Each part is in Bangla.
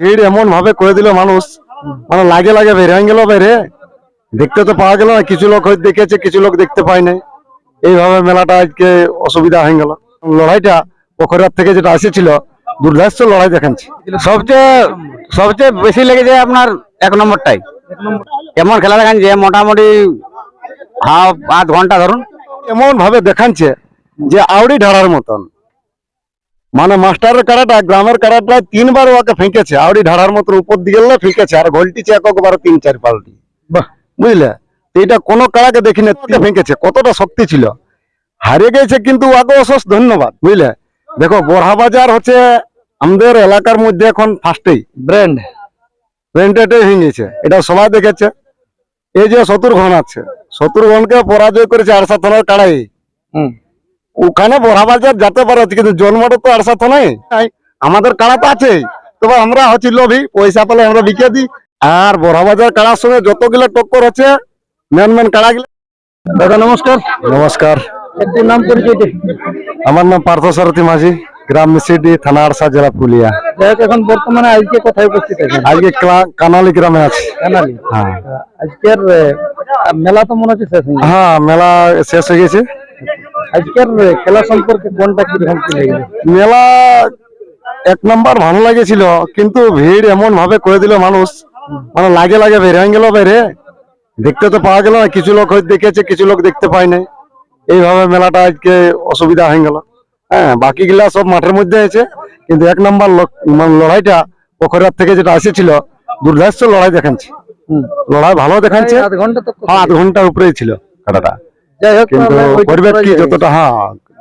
ভিড় এমন ভাবে করে দিল মানুষ। মানে লাগে লাগে বের হয়ে গেল বাইরে দেখতে তো পাওয়া গেল না, কিছু লোক হয়তো দেখেছে, কিছু লোক দেখতে পায় নাই। এইভাবে মেলাটা আজকে অসুবিধা হয়ে গেল। লড়াইটা পোখরার থেকে যেটা এসেছিল, দুর্ধর্ষ লড়াই দেখাচ্ছে। সবচেয়ে সবচেয়ে বেশি লেগেছে আপনার এক নম্বরটাই। এমন খেলা দেখান যে মোটামুটি হাফ আধ ঘণ্টা ধরুন। এমন ভাবে দেখাচ্ছে যে আউড়ি ঢাড়ার মতন। মানে মাস্টারের কারাটা গ্রামের কারাটা তিনবার ওকে ফেঁকেছে। আউড়ি ঢাড়ার মতন উপর দিকে গেলে ফেঁকেছে আর ঘলটিছে একবার তিন চার পাল্টি। বুঝলে? এটা কোনো কারাকে দেখি না ফেঁকেছে। কতটা শক্তি ছিল। হারিয়ে গেছে কিন্তু ওকে অশেষ ধন্যবাদ বুঝলে? দেখো বড়হা বাজার হচ্ছে আমাদের এলাকার মধ্যে এখন ফার্স্টেই ব্র্যান্ড প্রেন্টেডে হয়ে গেছে এটা সবাই দেখেছে। এই যে শত্রুঘ্ন আছে শত্রুঘ্নকে পরাজয় করেছে আরসা থানার কাড়াই। হুম। ওখানে বড়াবাজার যেতে পারে কিন্তু জন্মটা তো আরসা থানায় নাই। আমাদের কাড়া তো আছে তবে আমরা হচ্ছি লোভী পয়সা পেলে আমরা বিকে দিই। আর বড়াবাজার কাড়ার সঙ্গে যতগুলো টক্কর আছে মেন মেন কাড়া গুলো দাদা নমস্কার। নমস্কার। একটু নাম পরিচয় আমার নাম পার্থ সারথী মাঝি গ্রাম মিসিডি থানা আরসা জেলা পুলিয়া। এখন বর্তমানে আজকে কোথায় উপস্থিত আছেন? আজকে কানালি গ্রামে আছে। কানালি। হ্যাঁ। আজকের মেলা তো মনে হচ্ছে শেষ হ্যাঁ মেলা শেষ হয়ে গেছে। আজকের খেলা সম্পর্কে কোনটা কীরকম কি মেলা এক নাম্বার ভালো লাগেছিল কিন্তু ভিড় এমন ভাবে করে দিল মানুষ। মানে লাগে লাগে বের হয়ে গেল বাইরে দেখতে তো পাওয়া গেল না কিছু লোক হয়তো দেখেছে কিছু লোক দেখতে পায় নাই। এইভাবে মেলাটা আজকে অসুবিধা হয়ে গেল। হ্যাঁ বাকি গুলা সব মাঠের মধ্যে আছে কিন্তু এক নাম্বার মানে লড়াইটা পোখরার থেকে যেটা এসেছিল দুর্ধর্ষ লড়াই দেখাচ্ছে। লড়াই ভালো দেখাচ্ছে। আধ ঘণ্টা হ্যাঁ ঘণ্টার উপরেই ছিল কাটাটা কিন্তু কি যতটা হ্যাঁ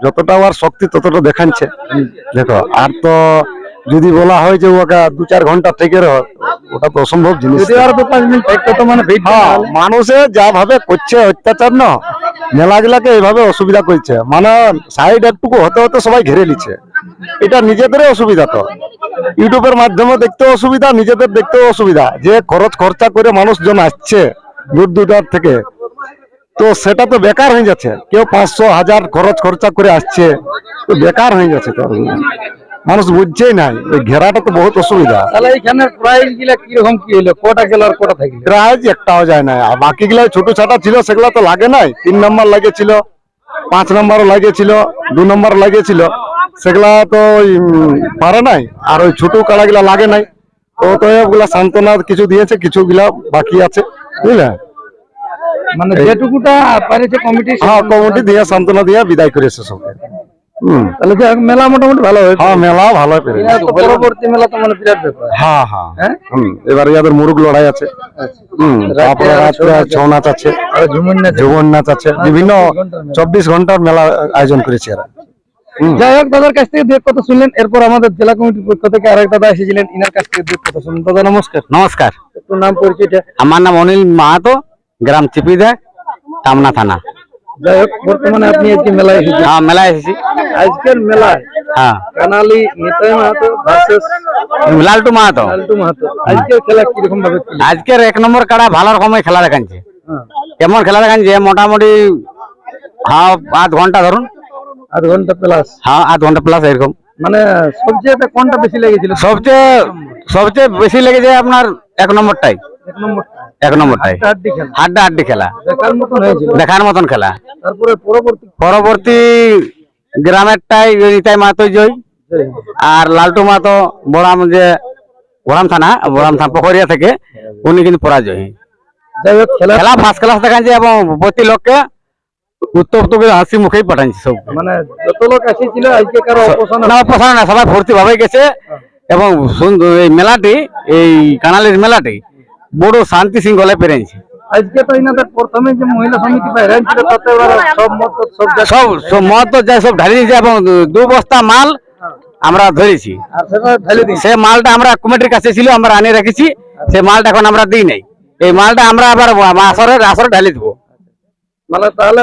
যতটা আর শক্তি ততটা দেখাচ্ছে দেখো আর তো যদি বলা হয় যে ওকে দু চার ঘণ্টা থেকে ওটা তো অসম্ভব জিনিস। মানে হ্যাঁ মানুষে যা ভাবে করছে অত্যাচার না মেলাগুলাকে এইভাবে অসুবিধা করছে। মানে সাইড একটুকু হতে হতে সবাই ঘিরে নিচ্ছে। এটা নিজেদের অসুবিধা তো। ইউটিউবের মাধ্যমে দেখতে অসুবিধা নিজেদের দেখতেও অসুবিধা। যে খরচ খরচা করে মানুষজন আসছে দূর দূরার থেকে তো সেটা তো বেকার হয়ে যাচ্ছে। কেউ পাঁচশো হাজার খরচ খরচা করে আসছে তো বেকার হয়ে যাচ্ছে তো। মানুষ বুঝছেই নাই ওই ঘেরাটা তো বহুত অসুবিধা। তাহলে এইখানে প্রাইজগুলা কীরকম কি হলো কটা গেল আর কটা থাকল? প্রাইজ একটাও যায় না। আর বাকি গুলা ছোট ছাটা ছিল সেগুলা তো লাগে নাই। তিন নম্বর লাগেছিল পাঁচ নম্বরও লাগেছিল দু নম্বর লাগেছিল। সেগুলা তো ওই, পারে নাই। আর ওই ছোট কাড়া গুলা লাগে নাই। তো তো ওগুলা সান্ত্বনা কিছু দিয়েছে কিছু গুলা বাকি আছে। বুঝলে? মানে যেটুকুটা পারেছে কমিটি হ্যাঁ কমিটি দিয়ে সান্ত্বনা দিয়ে বিদায় করেছে সবকে। তাহলে যাই মেলা মোটামুটি ভালো হয়েছে? হ্যাঁ মেলা ভালো পেরে পরবর্তী মেলা তো মানে বিরাট ব্যাপার। হ্যাঁ হ্যাঁ। মুরুগ লড়াই আছে। তারপরে রাত্রে ছৌ নাচ আছে। ঝুমুর নাচ আছে। বিভিন্ন চব্বিশ ঘণ্টার মেলা। আয়োজন করেছে এরা। যাই হোক দাদার কাছ থেকে দু কথা শুনলেন। এরপর আমাদের জেলা কমিটির পক্ষ থেকে আরেক দাদা এসেছিলেন। ইনার কাছ থেকে দু কথা শুনলেন। দাদা নমস্কার। নমস্কার। একটু নাম পরিচয়টা। আমার নাম অনিল মাহাতো। গ্রাম চিপিদা টামনা থানা। যাই হোক বর্তমানে আপনি আজকে মেলায় এসেছেন। হ্যাঁ মেলায় এসেছি। আজকের মেলায় হ্যাঁ। কানালি নিতাই মাহাতো ভার্সেস লালটু মাহাতো। লালটু মাহাতো। আজকের খেলা কীরকম ভাবে আজকের এক নম্বর কাড়া ভালো রকমের খেলা দেখাচ্ছে হ্যাঁ, কেমন খেলা দেখাচ্ছে মোটামুটি হাফ আধ ঘণ্টা ধরুন। আধ ঘণ্টা প্লাস হ্যাঁ আধ ঘণ্টা প্লাস এরকম। মানে সবচেয়ে কোনটা বেশি লেগেছিল? সবচেয়ে সবচেয়ে বেশি লেগেছে আপনার এক নম্বরটাই। এক নম্বর এক নম্বরটাই হাড্ডা হাড্ডি খেলা। দেখার মতন খেলা। পরবর্তী পরবর্তী গ্রামেরটাই নিতাই মাহাতোই জয়। আর লালটু মাহাতো বড়াম যে বড়াম থানা বড়াম থানা পোখরিয়া থেকে উনি কিন্তু পরাজয়। খেলা ফার্স্ট ক্লাস দেখাচ্ছে এবং প্রতি লোককে উত্তর উত্তর হাসি মুখেই পাঠাচ্ছে সব। মানে যত লোক আসেছিল আজকে কারও অপছন্দ না প্রসারণ না সবাই ভর্তি ভাবে গেছে। এবং সুন্দর এই মেলাটি এই কানালির মেলাটি বড় শান্তি শৃঙ্খলে পেরেছে আজকে তো ইনাদের প্রথমে যে মহিলা সমিতি বাইরে ছিল তাতে সব মত সব সব সব মদ তো যাই সব ঢালি দিয়েছে এবং দু বস্তা মাল আমরা ধরেছি। সে মালটা আমরা কমিটির কাছে ছিল আমরা আনিয়ে রেখেছি সে মালটা এখন আমরা দিই নাই। এই মালটা আমরা আবার আসরে আসরে ঢালি দেবো। মানে তাহলে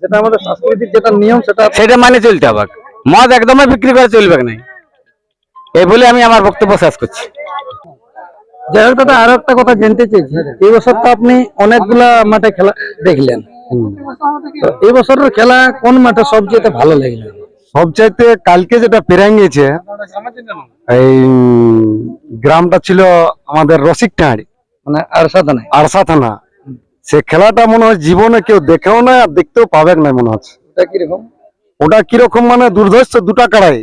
যেটা আমাদের সাংস্কৃতিক যেটা নিয়ম সেটা সেটা মানে চলতে হবে। মদ একদমই বিক্রি করে চলবে না এই বলে আমি আমার বক্তব্য শেষ করছি। যাই দাদা আরও একটা কথা জানতে চাইছি। এই বছর তো আপনি অনেকগুলা মাঠে খেলা দেখলেন। এই বছরের খেলা কোন মাঠে সবচেয়ে ভালো লাগল? সবচাইতে কালকে যেটা পেরাঙ্গিয়েছে এই গ্রামটা ছিল আমাদের রসিকটাঁড় মানে আরসা থানা। আরসা থানা। সে খেলাটা মনে হয় জীবনে কেউ দেখেও না আর দেখতেও পাবে না মনে হচ্ছে। ওটা কীরকম? ওটা কীরকম মানে দুর্ধর্ষ দুটা কাড়াই।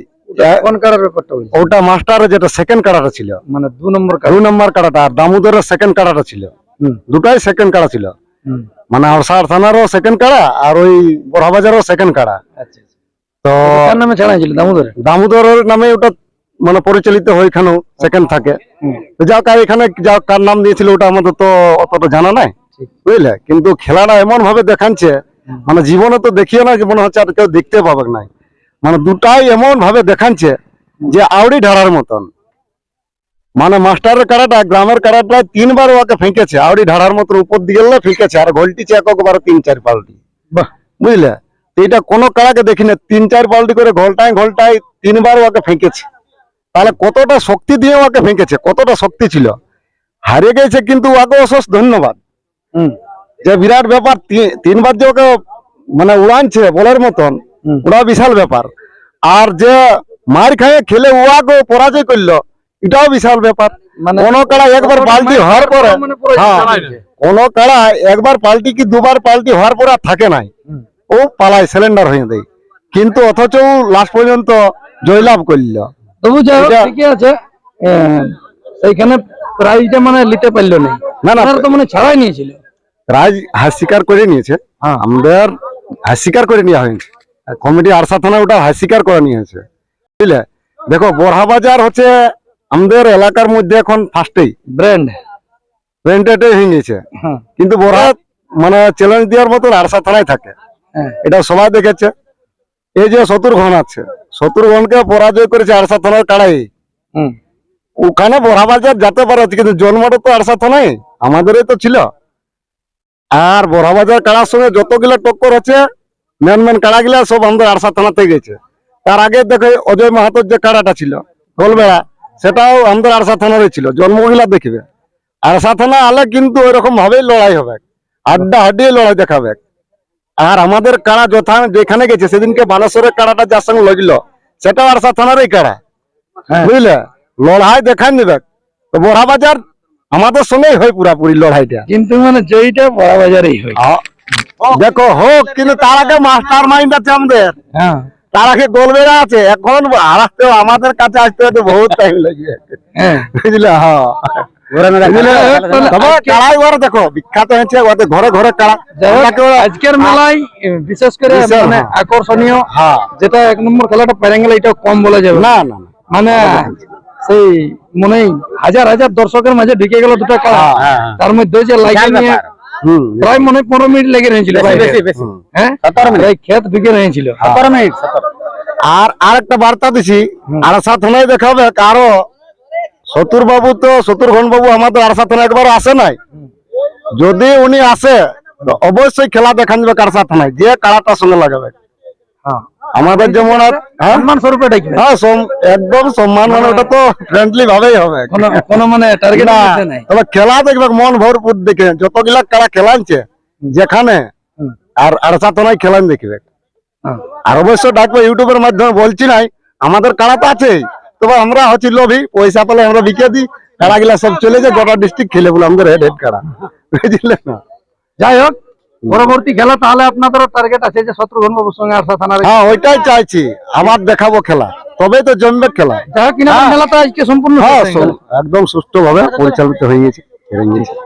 কোন কারার ব্যাপারটা ওটা মাস্টারের যেটা সেকেন্ড কাড়াটা ছিল। মানে দু নম্বর কারা নম্বর কাড়াটা আর দামোদরের সেকেন্ড কাড়াটা ছিল। দুটাই সেকেন্ড কাড়া ছিল। মানে আরসার থানারও সেকেন্ড কাড়া আর ওই বড়াবাজারও সেকেন্ড কাড়া আচ্ছা আচ্ছা। তো নামে ছাড়া ছিল দামোদরে দামোদরের নামে ওটা মানে পরিচালিত হয় এখানেও সেকেন্ড থাকে যাও কার এখানে যা কার নাম দিয়েছিল ওটা আমাদের তো অতটা জানা নাই। বুঝলে? কিন্তু খেলাটা এমন ভাবে দেখাচ্ছে মানে জীবনে তো দেখিও না মনে হচ্ছে আর কেউ দেখতে পাবে নাই। মানে দুটাই এমন ভাবে দেখাচ্ছে যে আউড়ি ঢাড়ার মতন। মানে মাস্টারের কারাটা গ্রামের কারাটা তিনবার ওকে ফেঁকেছে আউড়ি ঢাড়ার মতন উপর দিকে এলে ফেঁকেছে আর ঘোলটিছে একবার তিন চার পাল্টি। বাহ। বুঝলে? এটা কোনো কাড়াকে দেখি না তিন চার পাল্টি করে ঘোলটায় ঘোলটায় তিনবার ওকে ফেঁকেছে। তাহলে কতটা শক্তি দিয়ে ওকে ফেঁকেছে? কতটা শক্তি ছিল? হারিয়ে গেছে কিন্তু ওকে অশেষ ধন্যবাদ। হুম। যে বিরাট ব্যাপার তিনবার যে ওকে মানে উড়ানছে বলার মতন। ওটা বিশাল ব্যাপার। আর যে মার খাইয়ে খেলে ওয়াকে পরাজয় করল এটাও বিশাল ব্যাপার। মানে কোন কাড়া একবার পাল্টি হওয়ার পরে মানে হ্যাঁ কোন কাড়া একবার পাল্টি কি দুবার পাল্টি হওয়ার পরে আর থাকে নাই। ও পালায় সিলিন্ডার হয়ে দেয় কিন্তু অথচ লাস্ট পর্যন্ত জয়লাভ করল। তবু যাই ঠিকই আছে। আহ, সেইখানে প্রাইজটা মানে নিতে পারল না না। না তো মানে ছাড়াই নিয়েছিল। রাজ হাত স্বীকার করে নিয়েছে। হ্যাঁ। আমাদের হাত স্বীকার করে নেওয়া হয়েছে। কমিটি আরসা থানা ওটা স্বীকার করে নিয়েছে। বুঝলে? দেখো বড়হাবাজার হচ্ছে আমাদের এলাকার মধ্যে এখন ফার্স্টেই ব্র্যান্ড রেন্টেডে হয়ে গেছে। হ্যাঁ। কিন্তু বড়হা মানে চ্যালেঞ্জ দেওয়ার মতন আরসা থানায় থাকে। হ্যাঁ। এটা সবাই দেখেছে। এই যে শত্রুঘ্ন আছে শত্রুঘ্নকে পরাজয় করেছে আরসা থানার কাড়াই। হুম। ওখানে বড়াবাজার যেতে পারে কিন্তু জন্মটা তো আরসা থানায় আমাদেরই তো ছিল। আর বড়াবাজার কাড়ার সঙ্গে যতগুলো টক্কর আছে মেন মেন কাড়া গুলা সব আমাদের আরসা থানাতে গেছে। তার আগে দেখো অজয় মাহাতোর যে কাড়াটা ছিল গোলবেড়া সেটাও আমাদের আরসা থানারই ছিল জন্মগুলা দেখবে। আরসা থানা আলে কিন্তু ওইরকম ভাবেই লড়াই হবে আড্ডা হাড্ডিয়ে লড়াই দেখাবে। আর আমাদের কাড়া যথা যেখানে গেছে সেদিনকে বানেশ্বরের কাড়াটা যার সঙ্গে লাগল সেটাও আরসা থানারই কাড়া। হ্যাঁ। বুঝলে? লড়াই দেখান দেবে তো বড়া বাজার আমাদের সঙ্গেই হয় পুরাপুরি লড়াইটা। কিন্তু মানে জয়টা বড় বাজারেই হয় দেখো হোক কিন্তু তার আগে মাস্টার মাইন্ড আছে আমাদের। হ্যাঁ। তার আগে গোলবেড়া আছে এখন আসতে আমাদের কাছে আসতে হতে বহুত টাইম লাগবে। হ্যাঁ। বুঝলে? হ্যাঁ। দেখো বিখ্যাত হয়েছে ঘরে ঘরে আজকের মেলায় বিশেষ করে মানে হ্যাঁ। আকর্ষণীয় হ্যাঁ। যেটা এক নম্বর খেলাটা পেরে এটা কম বলা যাবে। না না না। না। মানে সেই মনে হাজার হাজার দর্শকের মাঝে ঢুকে গেল দুটো খেলা। হ্যাঁ, হ্যাঁ, হ্যাঁ। তার মধ্যে যে প্রায় মনে হয় পনেরো মিনিট লেগে। হুম। হ্যাঁ? ক্ষেত ঢুকে রয়েছিল। আর আরেকটা বার্তা দিছি আরসা থানায় দেখাবে কারও শত্রুর বাবু তো শত্রুঘন বাবু আমাদের আরসা থানায় একবার আসে নাই। যদি উনি আসে অবশ্যই খেলা দেখান যাবে আরসা থানায় যে কারাটার সঙ্গে লাগাবে। হ্যাঁ। আমাদের যেমন আর- হ্যাঁ? সম্মান স্বরূপে হ্যাঁ একদম সম্মান মানে ওটা তো ফ্রেন্ডলি ভাবেই হবে। কোনো কোনো মানে টার্গেট নাই। তবে খেলা দেখবে মন ভরপুর দেখে। যতগুলা খেলা খেলানছে যেখানে। আর আরসা থানায় খেলান দেখবে হ্যাঁ। আর অবশ্য ডাকবো ইউটিউবের মাধ্যমে বলছি নাই আমাদের কাড়া তো আছে তবে আমরা হচ্ছি লোভী পয়সা পেলে আমরা বিকে দিই। কাড়া গুলা সব চলে যায় গোটা ডিস্ট্রিক্ট খেলে বলে আমাদের হেড হেড কাড়া বুঝলে না? যাই হোক পরবর্তী খেলা তাহলে আপনাদের টার্গেট আছে যে শত্রুঘন বাবুর সঙ্গে আরসা থানার হ্যাঁ ওইটাই চাইছি। আমার দেখাবো খেলা। তবে তো জমবে খেলা। যাই হোক কিনা খেলাটা তো আজকে সম্পূর্ণ হ্যাঁ হয়ে। একদম সুষ্ঠুভাবে পরিচালিত হয়ে গেছে নমস্কার।